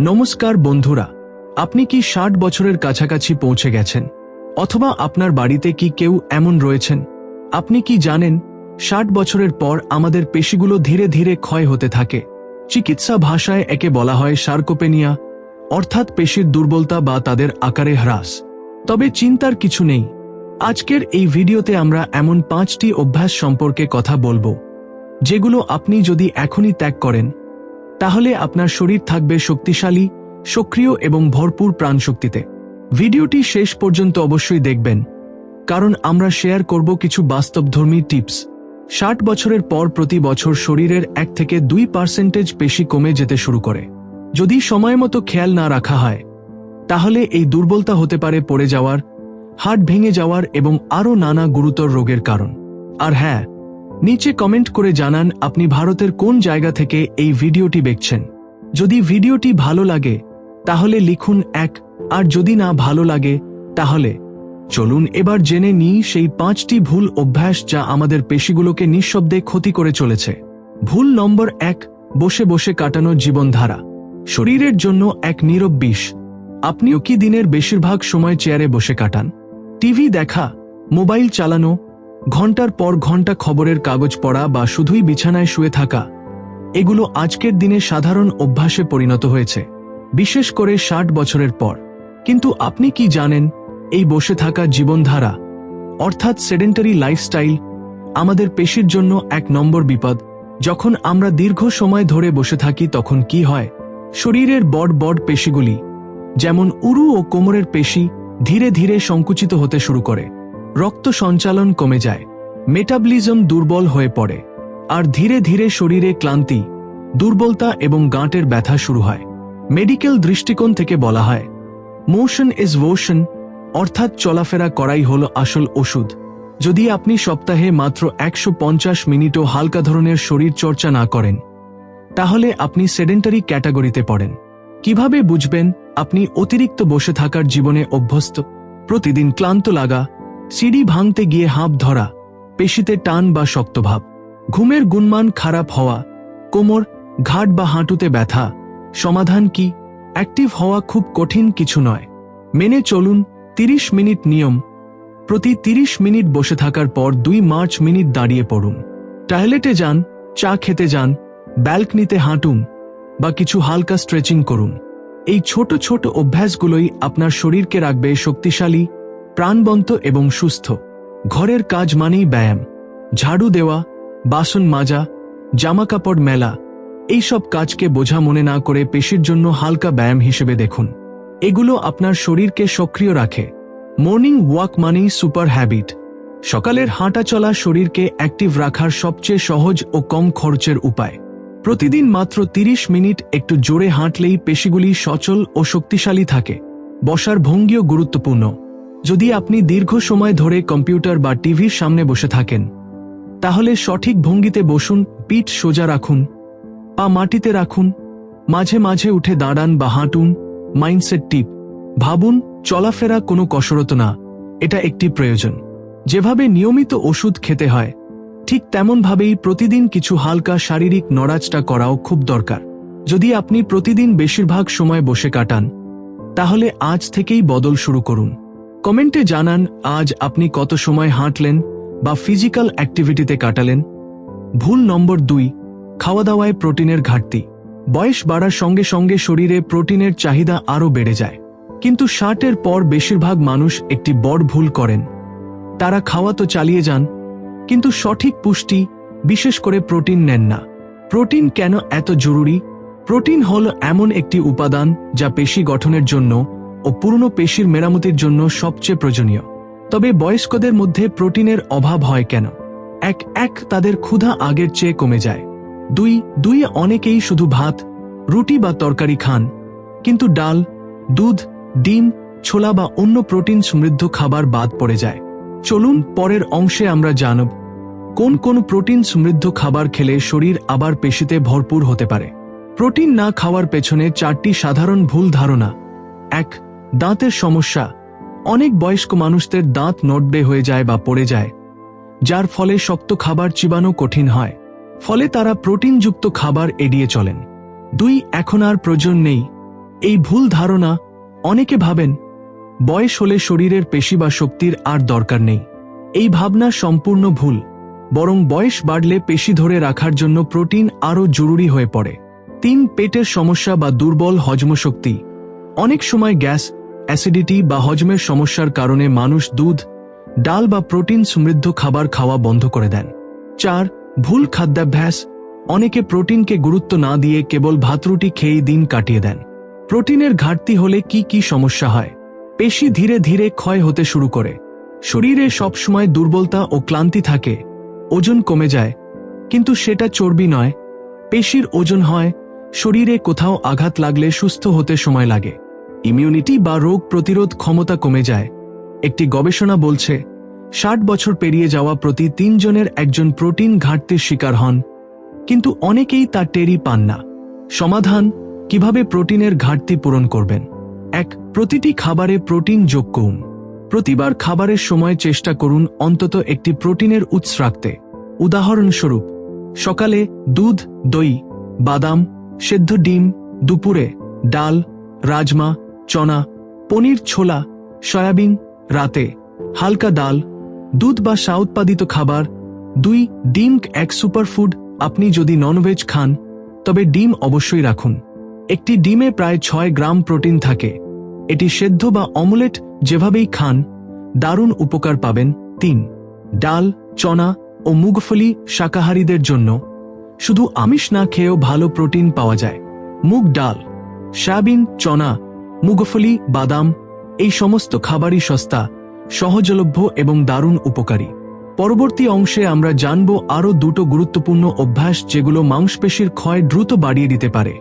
নমস্কার বন্ধুরা, আপনি কি ষাট বছরের কাছাকাছি পৌঁছে গেছেন? অথবা আপনার বাড়িতে কি কেউ এমন রয়েছেন? আপনি কি জানেন, ষাট বছরের পর আমাদের পেশিগুলো ধীরে ধীরে ক্ষয় হতে থাকে। চিকিৎসা ভাষায় একে বলা হয় সার্কোপেনিয়া, অর্থাৎ পেশির দুর্বলতা বা তাদের আকারে হ্রাস। তবে চিন্তার কিছু নেই। আজকের এই ভিডিওতে আমরা এমন পাঁচটি অভ্যাস সম্পর্কে কথা বলব, যেগুলো আপনি যদি এখনই ত্যাগ করেন তাহলে আপনার শরীর থাকবে শক্তিশালী, সক্রিয় এবং ভরপুর প্রাণশক্তিতে। ভিডিওটি শেষ পর্যন্ত অবশ্যই দেখবেন। কারণ আমরা শেয়ার করব কিছু বাস্তবধর্মী টিপস। ষাট বছরের পর প্রতি বছর শরীরের এক থেকে দুই পার্সেন্টেজ পেশি কমে যেতে শুরু করে। যদি সময় মতো খেয়াল না রাখা হয়, তাহলে এই দুর্বলতা হতে পারে পড়ে যাওয়ার হাট ভেঙে যাওয়ার এবং আরও নানা গুরুতর রোগের কারণ। আর হ্যাঁ নিচে কমেন্ট করে জানান আপনি ভারতের কোন জায়গা থেকে এই ভিডিওটি দেখছেন। যদি ভিডিওটি ভালো লাগে, তাহলে লিখুন এক, আর যদি না ভালো লাগে, তাহলে চলুন এবার জেনে নিই সেই পাঁচটি ভুল অভ্যাস যা আমাদের পেশিগুলোকে নিঃশব্দে ক্ষতি করে চলেছে। ভুল নম্বর এক, বসে বসে কাটানো জীবনধারা। শরীরের জন্য এক নীরব বিষ। আপনিও কি দিনের বেশিরভাগ সময় চেয়ারে বসে কাটান? টিভি দেখা, মোবাইল চালানো ঘণ্টার পর ঘণ্টা খবরের কাগজ পড়া বা শুধুই বিছানায় শুয়ে থাকা, এগুলো আজকের দিনে সাধারণ অভ্যাসে পরিণত হয়েছে, বিশেষ করে ষাট বছরের পর। কিন্তু আপনি কি জানেন, এই বসে থাকা জীবনধারা, অর্থাৎ সেডেন্টারি লাইফস্টাইল, আমাদের পেশির জন্য এক নম্বর বিপদ। যখন আমরা দীর্ঘ সময় ধরে বসে থাকি তখন কি হয়? শরীরের বড় বড় পেশিগুলি, যেমন উরু ও কোমরের পেশি, ধীরে ধীরে সংকুচিত হতে শুরু করে। রক্ত সঞ্চালন কমে যায়, মেটাবলিজম দুর্বল হয়ে পড়ে, আর ধীরে ধীরে শরীরে ক্লান্তি, দুর্বলতা এবং গাঁটের ব্যথা শুরু হয়। মেডিকেল দৃষ্টিকোণ থেকে বলা হয় মোশন ইজ ভোশন অর্থাৎ চলাফেরা করাই হল আসল ওষুধ। যদি আপনি সপ্তাহে মাত্র একশো পঞ্চাশ মিনিটও হালকা ধরনের শরীর চর্চা না করেন, তাহলে আপনি সেডেন্টারি ক্যাটাগরিতে পড়েন। কীভাবে বুঝবেন আপনি অতিরিক্ত বসে থাকার জীবনে অভ্যস্ত? প্রতিদিন ক্লান্ত লাগা সিঁড়ি ভাঙতে গিয়ে হাঁপ ধরা, পেশিতে টান বা শক্তভাব, ঘুমের গুণমান খারাপ হওয়া, কোমর, ঘাট বা হাঁটুতে ব্যথা, সমাধান কি? অ্যাক্টিভ হওয়া খুব কঠিন কিছু নয়। মেনে চলুন, তিরিশ মিনিট নিয়ম, প্রতি তিরিশ মিনিট বসে থাকার পর দুই মার্চ মিনিট দাঁড়িয়ে পড়ুন। টয়লেটে যান, চা খেতে যান, ব্যালকনিতে হাঁটুন, বা কিছু হালকা স্ট্রেচিং করুন। এই ছোট ছোট অভ্যাসগুলোই আপনার শরীরকে রাখবে শক্তিশালী প্রাণবন্ত এবং সুস্থ। ঘরের কাজ মানেই ব্যায়াম। ঝাড়ু দেওয়া, বাসন মাজা, জামাকাপড় মেলা, এইসব কাজকে বোঝা মনে না করে পেশির জন্য হালকা ব্যায়াম হিসেবে দেখুন। এগুলো আপনার শরীরকে সক্রিয় রাখে। মর্নিং ওয়াক মানেই সুপার হ্যাবিট। সকালের হাঁটা চলা শরীরকে অ্যাক্টিভ রাখার সবচেয়ে সহজ ও কম খরচের উপায়। প্রতিদিন মাত্র ৩০ মিনিট একটু জোরে হাঁটলেই পেশিগুলি সচল ও শক্তিশালী থাকে। বসার ভঙ্গিও গুরুত্বপূর্ণ। যদি আপনি দীর্ঘ সময় ধরে কম্পিউটার বা টিভির সামনে বসে থাকেন, তাহলে সঠিক ভঙ্গিতে বসুন, পিঠ সোজা রাখুন, পা মাটিতে রাখুন, মাঝে মাঝে উঠে দাঁড়ান বা হাঁটুন, মাইন্ডসেট টিপ। ভাবুন, চলাফেরা কোনো কসরত না, এটা একটি প্রয়োজন। যেভাবে নিয়মিত ওষুধ খেতে হয়, ঠিক তেমনভাবেই প্রতিদিন কিছু হালকা শারীরিক নড়াচটা করাও খুব দরকার। যদি আপনি প্রতিদিন বেশিরভাগ সময় বসে কাটান, তাহলে আজ থেকেই বদল শুরু করুন। কমেন্টে জানান, আজ আপনি কত সময় হাঁটলেন বা ফিজিক্যাল অ্যাক্টিভিটিতে কাটালেন? ভুল নম্বর দুই খাওয়া দাওয়ায় প্রোটিনের ঘাটতি। বয়স বাড়ার সঙ্গে সঙ্গে শরীরে প্রোটিনের চাহিদা আরও বেড়ে যায়। কিন্তু ষাটের পর বেশিরভাগ মানুষ একটি বড় ভুল করেন। তারা খাওয়া তো চালিয়ে যান, কিন্তু সঠিক পুষ্টি, বিশেষ করে প্রোটিন নেন না। প্রোটিন কেন এত জরুরি? প্রোটিন হল এমন একটি উপাদান যা পেশি গঠনের জন্য ও পুরনো পেশির মেরামতির জন্য সবচেয়ে প্রয়োজনীয়। তবে বয়স্কদের মধ্যে প্রোটিনের অভাব হয় কেন? এক এক, তাদের ক্ষুধা আগের চেয়ে কমে যায়। দুই দুই, অনেকেই শুধু ভাত, রুটি বা তরকারি খান। কিন্তু ডাল, দুধ, ডিম, ছোলা বা অন্য প্রোটিন সমৃদ্ধ খাবার বাদ পড়ে যায়। চলুন পরের অংশে আমরা জানব, কোন কোন প্রোটিন সমৃদ্ধ খাবার খেলে শরীর আবার পেশিতে ভরপুর হতে পারে। প্রোটিন না খাওয়ার পেছনে চারটি সাধারণ ভুল ধারণা। এক দাঁতের সমস্যা। অনেক বয়স্ক মানুষদের দাঁত নড়বে হয়ে যায় বা পড়ে যায়, যার ফলে শক্ত খাবার চিবানো কঠিন হয়। ফলে তারা প্রোটিনযুক্ত খাবার এড়িয়ে চলেন। দুই, এখন আর প্রয়োজন নেই। এই ভুল ধারণা অনেকে ভাবেন, বয়স হলে শরীরের পেশি বা শক্তির আর দরকার নেই। এই ভাবনা সম্পূর্ণ ভুল, বরং বয়স বাড়লে পেশি ধরে রাখার জন্য প্রোটিন আরও জরুরি হয়ে পড়ে। তিন, পেটের সমস্যা বা দুর্বল হজমশক্তি অনেক সময় গ্যাস অ্যাসিডিটি বা হজমের সমস্যার কারণে মানুষ দুধ, ডাল বা প্রোটিন সমৃদ্ধ খাবার খাওয়া বন্ধ করে দেন। চার, ভুল খাদ্যাভ্যাস। অনেকে প্রোটিনকে গুরুত্ব না দিয়ে কেবল ভাতরুটি খেয়েই দিন কাটিয়ে দেন। প্রোটিনের ঘাটতি হলে কি কি সমস্যা হয়? পেশি ধীরে ধীরে ক্ষয় হতে শুরু করে। শরীরে সবসময় দুর্বলতা ও ক্লান্তি থাকে। ওজন কমে যায়। কিন্তু সেটা চর্বি নয়। পেশির ওজন হয়। শরীরে কোথাও আঘাত লাগলে সুস্থ হতে সময় লাগে। ইমিউনিটি বা রোগ প্রতিরোধ ক্ষমতা কমে যায়। একটি গবেষণা বলছে, ষাট বছর পেরিয়ে যাওয়া প্রতি তিনজনের একজন প্রোটিন ঘাটতির শিকার হন। কিন্তু অনেকেই তা টেরি পান না। সমাধান, কীভাবে প্রোটিনের ঘাটতি পূরণ করবেন? এক, প্রতিটি খাবারে প্রোটিন যোগ করুন। প্রতিবার খাবারের সময় চেষ্টা করুন অন্তত একটি প্রোটিনের উৎস রাখতে। উদাহরণস্বরূপ, সকালে দুধ, দই, বাদাম, সেদ্ধ ডিম, দুপুরে ডাল, রাজমা চনা, পনির ছোলা, সয়াবিন, রাতে, হালকা ডাল, দুধ বা সা উৎপাদিত খাবার, দুই ডিম এক সুপারফুড আপনি যদি ননভেজ খান, তবে ডিম অবশ্যই রাখুন। একটি ডিমে প্রায় ছয় গ্রাম প্রোটিন থাকে। এটি সেদ্ধ বা অমলেট যেভাবেই খান, দারুণ উপকার পাবেন। তিন, ডাল, চনা ও মুগফলি শাকাহারীদের জন্য। শুধু আমিষ না খেয়েও ভালো প্রোটিন পাওয়া যায়। মুগ ডাল, সয়াবিন, চনা মুগফলি, বাদাম, এই সমস্ত খাবারই সস্তা, সহজলভ্য এবং দারুণ উপকারী। পরবর্তী অংশে আমরা জানব আরও দুটো গুরুত্বপূর্ণ অভ্যাস যেগুলো মাংসপেশির ক্ষয় দ্রুত বাড়িয়ে দিতে পারে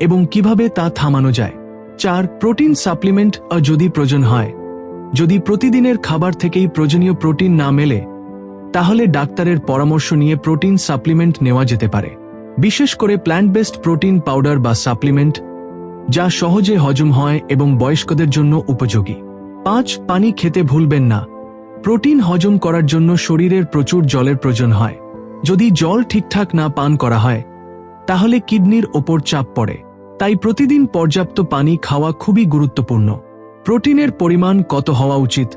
এবং কীভাবে তা থামানো যায়। চার, প্রোটিন সাপ্লিমেন্ট যদি প্রয়োজন হয়। যদি প্রতিদিনের খাবার থেকেই প্রয়োজনীয় প্রোটিন না মেলে, তাহলে ডাক্তারের পরামর্শ নিয়ে প্রোটিন সাপ্লিমেন্ট নেওয়া যেতে পারে। বিশেষ করে প্ল্যান্ট বেসড প্রোটিন পাউডার বা সাপ্লিমেন্ট যা সহজে হজম হয় এবং বয়স্কদের জন্য উপযোগী। পাঁচ, পানি খেতে ভুলবেন না। প্রোটিন হজম করার জন্য শরীরের প্রচুর জলের প্রয়োজন হয়। যদি জল ঠিকঠাক না পান করা হয়, তাহলে কিডনির ওপর চাপ পড়ে। তাই প্রতিদিন পর্যাপ্ত পানি খাওয়া খুবই গুরুত্বপূর্ণ। প্রোটিনের পরিমাণ কত হওয়া উচিত?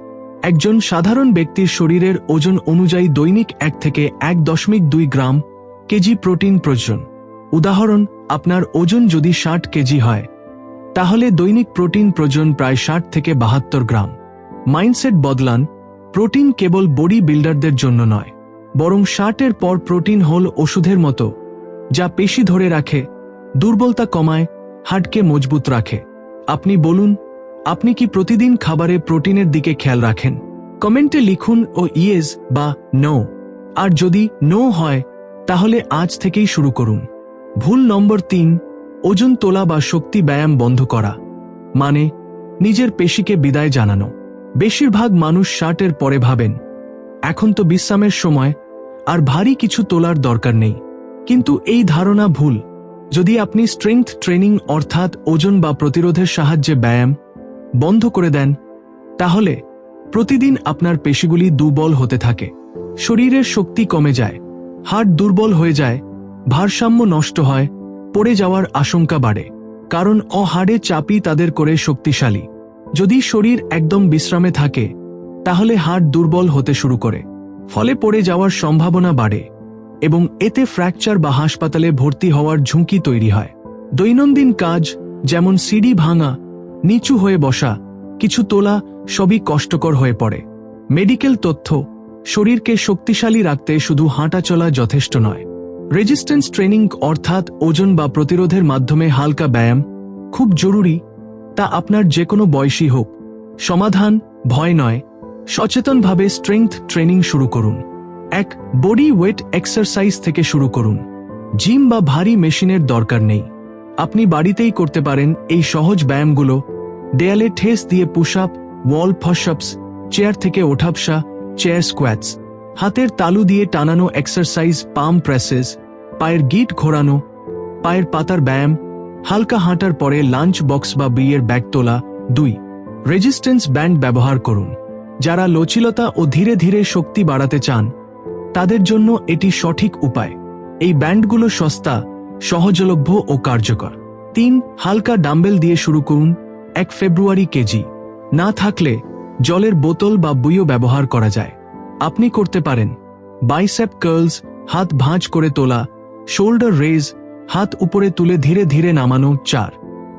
একজন সাধারণ ব্যক্তির শরীরের ওজন অনুযায়ী দৈনিক এক থেকে এক দশমিক দুই গ্রাম কেজি প্রোটিন প্রয়োজন। উদাহরণ, আপনার ওজন যদি ষাট কেজি হয় তাহলে দৈনিক প্রোটিন প্রয়োজন প্রায় ষাট থেকে বাহাত্তর গ্রাম। মাইন্ডসেট বদলান, প্রোটিন কেবল বডি বিল্ডারদের জন্য নয়, বরং ষাটের পর প্রোটিন হল ওষুধের মতো, যা পেশি ধরে রাখে, দুর্বলতা কমায়, হাড়কে মজবুত রাখে। আপনি বলুন, আপনি কি প্রতিদিন খাবারে প্রোটিনের দিকে খেয়াল রাখেন? কমেন্টে লিখুন ও ইয়েস বা নো। আর যদি নো হয়, তাহলে আজ থেকেই শুরু করুন। ভুল নম্বর তিন ওজন তোলা বা শক্তি ব্যায়াম বন্ধ করা মানে নিজের পেশিকে বিদায় জানানো। বেশিরভাগ মানুষ ষাটের পরে ভাবেন, এখন তো বিশ্রামের সময়, আর ভারী কিছু তোলার দরকার নেই। কিন্তু এই ধারণা ভুল। যদি আপনি স্ট্রেংথ ট্রেনিং অর্থাৎ ওজন বা প্রতিরোধের সাহায্যে ব্যায়াম বন্ধ করে দেন, তাহলে প্রতিদিন আপনার পেশিগুলি দুর্বল হতে থাকে। শরীরের শক্তি কমে যায়, হাড় দুর্বল হয়ে যায়, ভারসাম্য নষ্ট হয় পড়ে যাওয়ার আশঙ্কা বাড়ে, কারণ অহাড়ে চাপই তাদের করে শক্তিশালী। যদি শরীর একদম বিশ্রামে থাকে, তাহলে হাড় দুর্বল হতে শুরু করে। ফলে পড়ে যাওয়ার সম্ভাবনা বাড়ে এবং এতে ফ্র্যাকচার বা হাসপাতালে ভর্তি হওয়ার ঝুঁকি তৈরি হয়। দৈনন্দিন কাজ, যেমন সিঁড়ি ভাঙা, নিচু হয়ে বসা, কিছু তোলা, সবই কষ্টকর হয়ে পড়ে। মেডিকেল তথ্য, শরীরকে শক্তিশালী রাখতে শুধু হাঁটা চলা যথেষ্ট নয়। রেজিস্ট্যান্স ট্রেনিং অর্থাৎ ওজন বা প্রতিরোধের মাধ্যমে হালকা ব্যায়াম খুব জরুরি, তা আপনার যে কোনো বয়সী হোক। সমাধান, ভয় নয়। সচেতনভাবে স্ট্রেংথ ট্রেনিং শুরু করুন। এক বডি ওয়েট এক্সারসাইজ থেকে শুরু করুন। জিম বা ভারী মেশিনের দরকার নেই। আপনি বাড়িতেই করতে পারেন এই সহজ ব্যায়ামগুলো। দেয়ালে ঠেস দিয়ে push up wall pushups chair থেকে ওঠাপসা চেয়ার স্কোয়াটস হাতের তালু দিয়ে টানানো এক্সারসাইজ পাম প্রেসেস পায়ের গিট ঘোরানো, পায়ের পাতার ব্যায়াম, হালকা হাঁটার পরে লাঞ্চ বক্স বা বিয়ের ব্যাগ তোলা। দুই রেজিস্ট্যান্স ব্যান্ড ব্যবহার করুন। যারা লচিলতা ও ধীরে ধীরে শক্তি বাড়াতে চান, তাদের জন্য এটি সঠিক উপায়। এই ব্যান্ডগুলো সস্তা, সহজলভ্য ও কার্যকর। তিন, হালকা ডাম্বেল দিয়ে শুরু করুন, এক ফেব্রুয়ারি কেজি। না থাকলে জলের বোতল বা বুইও ব্যবহার করা যায়। আপনি করতে পারেন। বাইসেপ কার্লস, হাত ভাঁজ করে তোলা, শোল্ডার রেজ, হাত উপরে তুলে ধীরে ধীরে নামানো চার।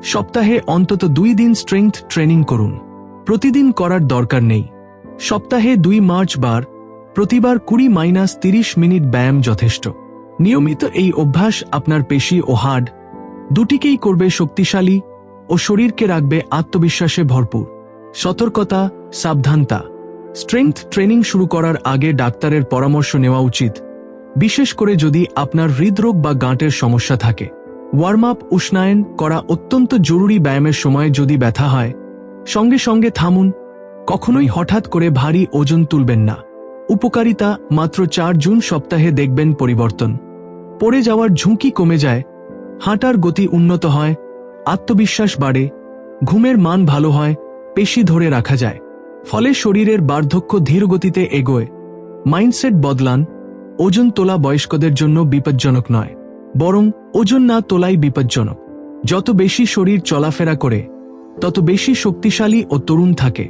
সপ্তাহে অন্তত দুই দিন স্ট্রেংথ ট্রেনিং করুন। প্রতিদিন করার দরকার নেই। সপ্তাহে দুই মার্চ বার, প্রতিবার কুড়ি মাইনাস তিরিশ মিনিট ব্যায়াম যথেষ্ট। নিয়মিত এই অভ্যাস আপনার পেশি ও হাড় দুটিকেই করবে শক্তিশালী ও শরীরকে রাখবে আত্মবিশ্বাসে ভরপুর। সতর্কতা, সাবধানতা। স্ট্রেংথ ট্রেনিং শুরু করার আগে ডাক্তারের পরামর্শ নেওয়া উচিত। বিশেষ করে যদি আপনার হৃদরোগ বা গাঁটের সমস্যা থাকে। ওয়ার্ম আপ উষ্ণায়ন করা অত্যন্ত জরুরি ব্যায়ামের সময় যদি ব্যথা হয়। সঙ্গে সঙ্গে থামুন। কখনোই হঠাৎ করে ভারী ওজন তুলবেন না। উপকারিতা, মাত্র চার জুন সপ্তাহে দেখবেন পরিবর্তন। পড়ে যাওয়ার ঝুঁকি কমে যায়। হাঁটার গতি উন্নত হয়। আত্মবিশ্বাস বাড়ে। ঘুমের মান ভালো হয়। পেশি ধরে রাখা যায়। ফলে শরীরের বার্ধক্য ধীরগতিতে এগোয়। মাইন্ডসেট বদলান, ওজন তোলা বয়স্কদের জন্য বিপজ্জনক নয়, বরং ওজন না তোলাই বিপজ্জনক। যত বেশি শরীর চলাফেরা করে, তত বেশি শক্তিশালী ও তরুণ থাকে।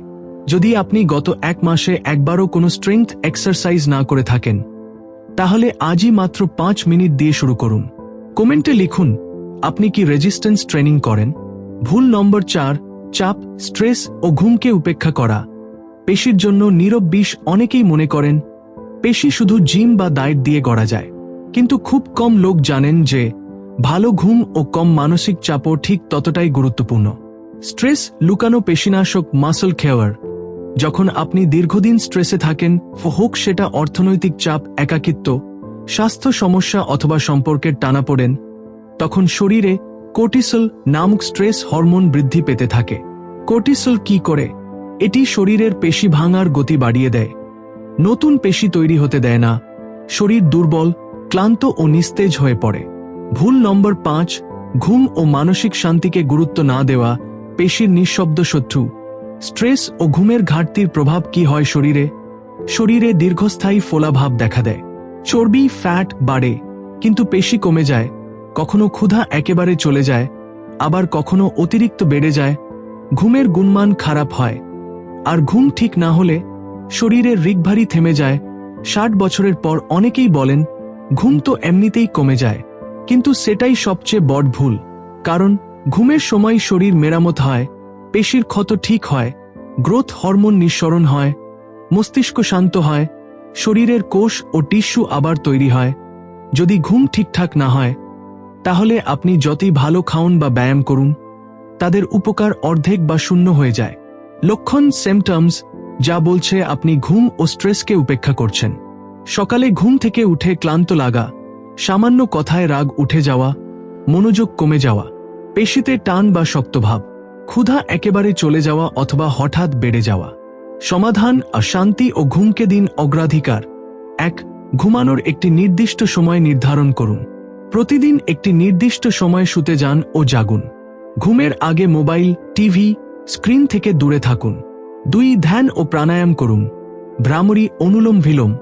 যদি আপনি গত এক মাসে একবারও কোনো স্ট্রেংথ এক্সারসাইজ না করে থাকেন, তাহলে আজই মাত্র পাঁচ মিনিট দিয়ে শুরু করুন। কমেন্টে লিখুন, আপনি কি রেজিস্ট্যান্স ট্রেনিং করেন? ভুল নম্বর চার, চাপ স্ট্রেস ও ঘুমকে উপেক্ষা করা। পেশির জন্য নীরব বিষ অনেকেই মনে করেন, পেশি শুধু জিম বা ডায়েট দিয়ে গড়া যায়। কিন্তু খুব কম লোক জানেন যে, ভালো ঘুম ও কম মানসিক চাপও ঠিক ততটাই গুরুত্বপূর্ণ। স্ট্রেস লুকানো পেশিনাশক মাসল খেওয়ার, যখন আপনি দীর্ঘদিন স্ট্রেসে থাকেন, হোক সেটা অর্থনৈতিক চাপ, একাকিত্ব, স্বাস্থ্য সমস্যা অথবা সম্পর্কের টানা পড়েন, তখন শরীরে কোর্টিসল নামক স্ট্রেস হরমোন বৃদ্ধি পেতে থাকে। কোর্টিসল কি করে? এটি শরীরের পেশি ভাঙার গতি বাড়িয়ে দেয়। নতুন পেশি তৈরি হতে দেয় না। শরীর দুর্বল, ক্লান্ত ও নিস্তেজ হয়ে পড়ে। ভুল নম্বর পাঁচ, ঘুম ও মানসিক শান্তিকে গুরুত্ব না দেওয়া পেশির নিঃশব্দ শত্রু। স্ট্রেস ও ঘুমের ঘাটতির প্রভাব কি হয় শরীরে? শরীরে দীর্ঘস্থায়ী ফোলাভাব দেখা দেয়। চর্বি, ফ্যাট বাড়ে, কিন্তু পেশি কমে যায়। কখনো ক্ষুধা একেবারে চলে যায়, আবার কখনো অতিরিক্ত বেড়ে যায়। ঘুমের গুণমান খারাপ হয়। আর ঘুম ঠিক না হলে শরীরের রিকভারি থেমে যায়। ষাট বছরের পর অনেকেই বলেন, ঘুম তো এমনিতেই কমে যায়। কিন্তু সেটাই সবচেয়ে বড় ভুল। কারণ ঘুমের সময় শরীর মেরামত হয়, পেশির ক্ষত ঠিক হয়, গ্রোথ হরমোন নিঃসরণ হয়, মস্তিষ্ক শান্ত হয়, শরীরের কোষ ও টিস্যু আবার তৈরি হয়। যদি ঘুম ঠিকঠাক না হয়, তাহলে আপনি যতই ভালো খাওন বা ব্যায়াম করুন, তাদের উপকার অর্ধেক বা শূন্য হয়ে যায়। লক্ষণ সিমটমস যা বলছে আপনি ঘুম ও স্ট্রেসকে উপেক্ষা করছেন। সকালে ঘুম থেকে উঠে ক্লান্ত লাগা, সামান্য কথায় রাগ উঠে যাওয়া, মনোযোগ কমে যাওয়া, পেশিতে টান বা শক্তভাব ক্ষুধা একেবারে চলে যাওয়া অথবা হঠাৎ বেড়ে যাওয়া। সমাধান আর শান্তি ও ঘুমকে দিন অগ্রাধিকার। এক, ঘুমানোর একটি নির্দিষ্ট সময় নির্ধারণ করুন। প্রতিদিন একটি নির্দিষ্ট সময় শুতে যান ও জাগুন। ঘুমের আগে মোবাইল, টিভি স্ক্রিন থেকে দূরে থাকুন। দুই ধ্যান ও প্রাণায়াম করুন। ভ্রামরী অনুলোম বিলোম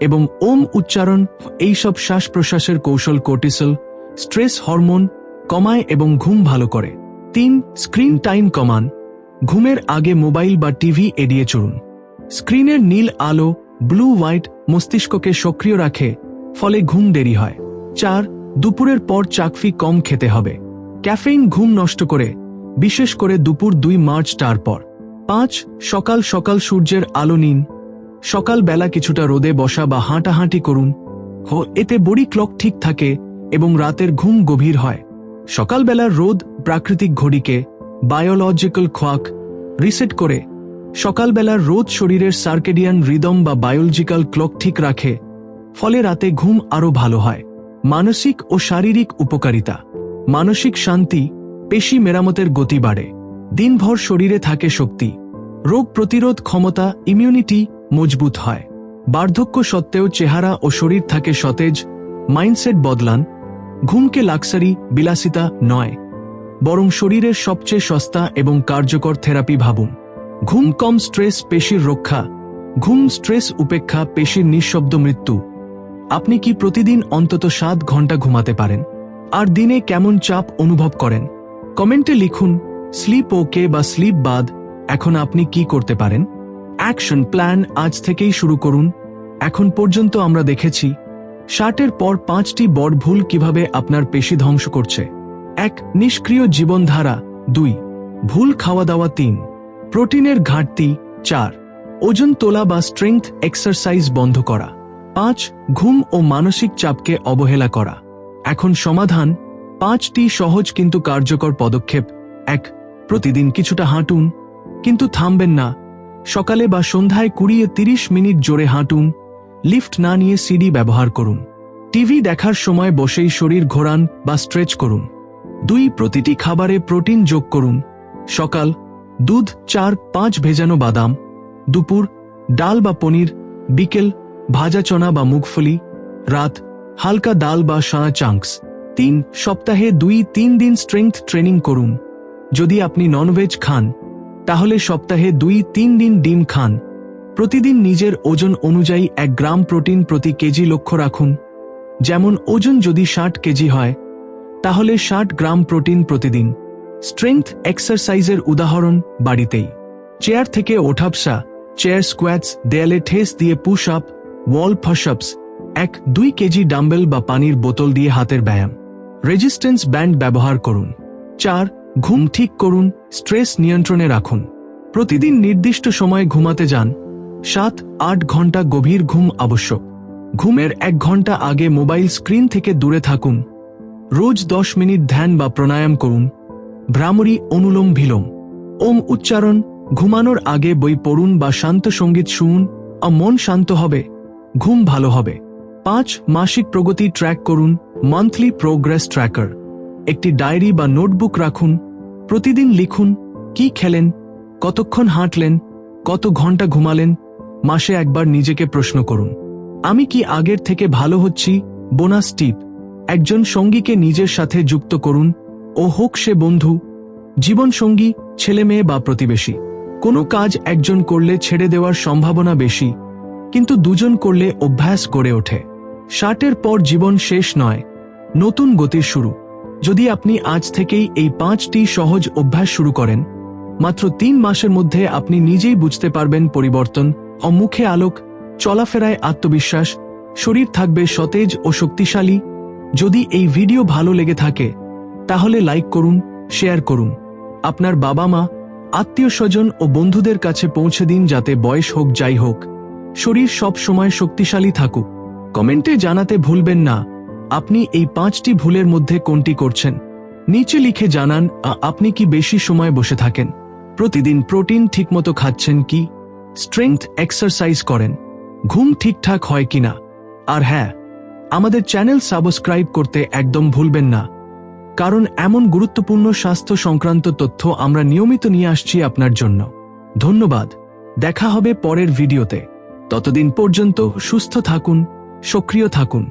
এবং ওম উচ্চারণ, এইসব শ্বাস প্রশ্বাসের কৌশল কোর্টিসল, স্ট্রেস হরমোন, কমায় এবং ঘুম ভালো করে। তিন, স্ক্রিন টাইম কমান। ঘুমের আগে মোবাইল বা টিভি এড়িয়ে চলুন। স্ক্রিনের নীল আলো, ব্লু হোয়াইট মস্তিষ্ককে সক্রিয় রাখে, ফলে ঘুম দেরি হয়। চার, দুপুরের পর চাকফি কম খেতে হবে। ক্যাফেইন ঘুম নষ্ট করে বিশেষ করে দুপুর দুই মার্চ টার পর। পাঁচ, সকাল সকাল সূর্যের আলো নিন। সকাল বেলা কিছুটা রোদে বসা বা হাঁটাহাঁটি করুন। এতে বডি ক্লক ঠিক থাকে এবং রাতের ঘুম গভীর হয়। সকালবেলার রোদ প্রাকৃতিক ঘড়িকে, বায়োলজিক্যাল খোয়াক, রিসেট করে। সকালবেলার রোদ শরীরের সার্কেডিয়ান রিদম বা বায়োলজিক্যাল ক্লক ঠিক রাখে। ফলে রাতে ঘুম আরও ভালো হয়। মানসিক ও শারীরিক উপকারিতা। মানসিক শান্তি পেশি মেরামতের গতি বাড়ে। দিনভর শরীরে থাকে শক্তি। রোগ প্রতিরোধ ক্ষমতা ইমিউনিটি মজবুত হয়। বার্ধক্য সত্ত্বেও চেহারা ও শরীর থাকে সতেজ মাইন্ডসেট বদলান, ঘুমকে লাক্সারি বিলাসিতা নয়। বরং শরীরের সবচেয়ে সস্তা এবং কার্যকর থেরাপি ভাবুন। ঘুম কম স্ট্রেস পেশির রক্ষা। ঘুম স্ট্রেস উপেক্ষা, পেশির নিঃশব্দ মৃত্যু। আপনি কি প্রতিদিন অন্তত সাত ঘণ্টা ঘুমাতে পারেন? আর দিনে কেমন চাপ অনুভব করেন? কমেন্টে লিখুন, স্লিপ ওকে বা স্লিপ বাদ, এখন আপনি কি করতে পারেন? অ্যাকশন প্ল্যান আজ থেকেই শুরু করুন। এখন পর্যন্ত আমরা দেখেছি ষাটের পর পাঁচটি বড় ভুল কীভাবে আপনার পেশি ধ্বংস করছে। এক, নিষ্ক্রিয় জীবনধারা। দুই, ভুল খাওয়া দাওয়া তিন, প্রোটিনের ঘাটতি। চার, ওজন তোলা বা স্ট্রেংথ এক্সারসাইজ বন্ধ করা। পাঁচ, ঘুম ও মানসিক চাপকে অবহেলা করা। এখন সমাধান পাঁচটি সহজ কিন্তু কার্যকর পদক্ষেপ। এক, প্রতিদিন কিছুটা হাঁটুন, কিন্তু থামবেন না। সকালে বা সন্ধ্যায় কুড়িয়ে তিরিশ মিনিট জোরে হাঁটুন, লিফট না নিয়ে সিডি ব্যবহার করুন। টিভি দেখার সময় বসেই শরীর ঘোরান বা স্ট্রেচ করুন। দুই, প্রতিটি খাবারে প্রোটিন যোগ করুন। সকাল, দুধ চার, পাঁচ ভেজানো বাদাম। দুপুর, ডাল বা পনির, বিকেল, ভাজা চনা বা মুগফলি। রাত, হালকা ডাল বা সাঁড়া চাঙ্কস তিন সপ্তাহে দুই, তিন দিন স্ট্রেংথ ট্রেনিং করুন। যদি আপনি ননভেজ খান, তাহলে সপ্তাহে দুই, তিন দিন ডিম খান। প্রতিদিন নিজের ওজন অনুযায়ী এক গ্রাম প্রোটিন প্রতি কেজি লক্ষ্য রাখুন। যেমন ওজন যদি ষাট কেজি হয়, তাহলে ষাট গ্রাম প্রোটিন প্রতিদিন। স্ট্রেংথ এক্সারসাইজের উদাহরণ বাড়িতেই। চেয়ার থেকে ওঠাপসা চেয়ার স্কোয়াটস দেয়ালে ঠেস দিয়ে পুশ আপ ওয়াল ফসআপস এক, দুই কেজি ডাম্বেল বা পানির বোতল দিয়ে হাতের ব্যায়াম। রেজিস্ট্যান্স ব্যান্ড ব্যবহার করুন। চার, ঘুম ঠিক করুন, স্ট্রেস নিয়ন্ত্রণে রাখুন। প্রতিদিন নির্দিষ্ট সময়ে ঘুমাতে যান। সাত, আট ঘণ্টা গভীর ঘুম আবশ্যক। ঘুমের এক ঘণ্টা আগে মোবাইল স্ক্রিন থেকে দূরে থাকুন। রোজ দশ মিনিট ধ্যান বা প্রাণায়াম করুন। ভ্রামরী অনুলোম ভিলোম ওম উচ্চারণ, ঘুমানোর আগে বই পড়ুন বা শান্ত সংগীত শুনুন, আর মন শান্ত হবে, ঘুম ভালো হবে। পাঁচ, মাসিক প্রগতি ট্র্যাক করুন মান্থলি প্রোগ্রেস ট্র্যাকার একটি ডায়েরি বা নোটবুক রাখুন, প্রতিদিন লিখুন কি খেলেন, কতক্ষণ হাঁটলেন, কত ঘণ্টা ঘুমালেন, মাসে একবার নিজেকে প্রশ্ন করুন। আমি কি আগের থেকে ভালো হচ্ছি? বোনাস টিপ, একজন সঙ্গীকে নিজের সাথে যুক্ত করুন, ও হোক সে বন্ধু, জীবনসঙ্গী, ছেলে মেয়ে বা প্রতিবেশী। কোনো কাজ একজন করলে ছেড়ে দেওয়ার সম্ভাবনা বেশি, কিন্তু দুজন করলে অভ্যাস গড়ে ওঠে। ষাটের পর জীবন শেষ নয়। নতুন গতির শুরু। যদি আপনি আজ থেকেই এই পাঁচটি সহজ অভ্যাস শুরু করেন, মাত্র তিন মাসের মধ্যে আপনি নিজেই বুঝতে পারবেন পরিবর্তন ও মুখে আলোক, চলাফেরায় আত্মবিশ্বাস, শরীর থাকবে সতেজ ও শক্তিশালী। যদি এই ভিডিও ভালো লেগে থাকে, তাহলে লাইক করুন, শেয়ার করুন। আপনার বাবা মা আত্মীয় স্বজন ও বন্ধুদের কাছে পৌঁছে দিন যাতে বয়স হোক যাই হোক। শরীর সব সময় শক্তিশালী থাকুক। কমেন্টে জানাতে ভুলবেন না। আপনি এই পাঁচটি ভুলের মধ্যে কোনটি করছেন? নিচে লিখে জানান আপনি কি বেশি সময় বসে থাকেন? প্রতিদিন প্রোটিন ঠিকমতো খাচ্ছেন কি? স্ট্রেংথ এক্সারসাইজ করেন। ঘুম ঠিকঠাক হয় কিনা? আর হ্যাঁ আমাদের চ্যানেল সাবস্ক্রাইব করতে একদম ভুলবেন না। কারণ এমন গুরুত্বপূর্ণ স্বাস্থ্য সংক্রান্ত তথ্য আমরা নিয়মিত নিয়ে আসছি আপনার জন্য। ধন্যবাদ। দেখা হবে পরের ভিডিওতে। ততদিন পর্যন্ত সুস্থ থাকুন, সক্রিয় থাকুন।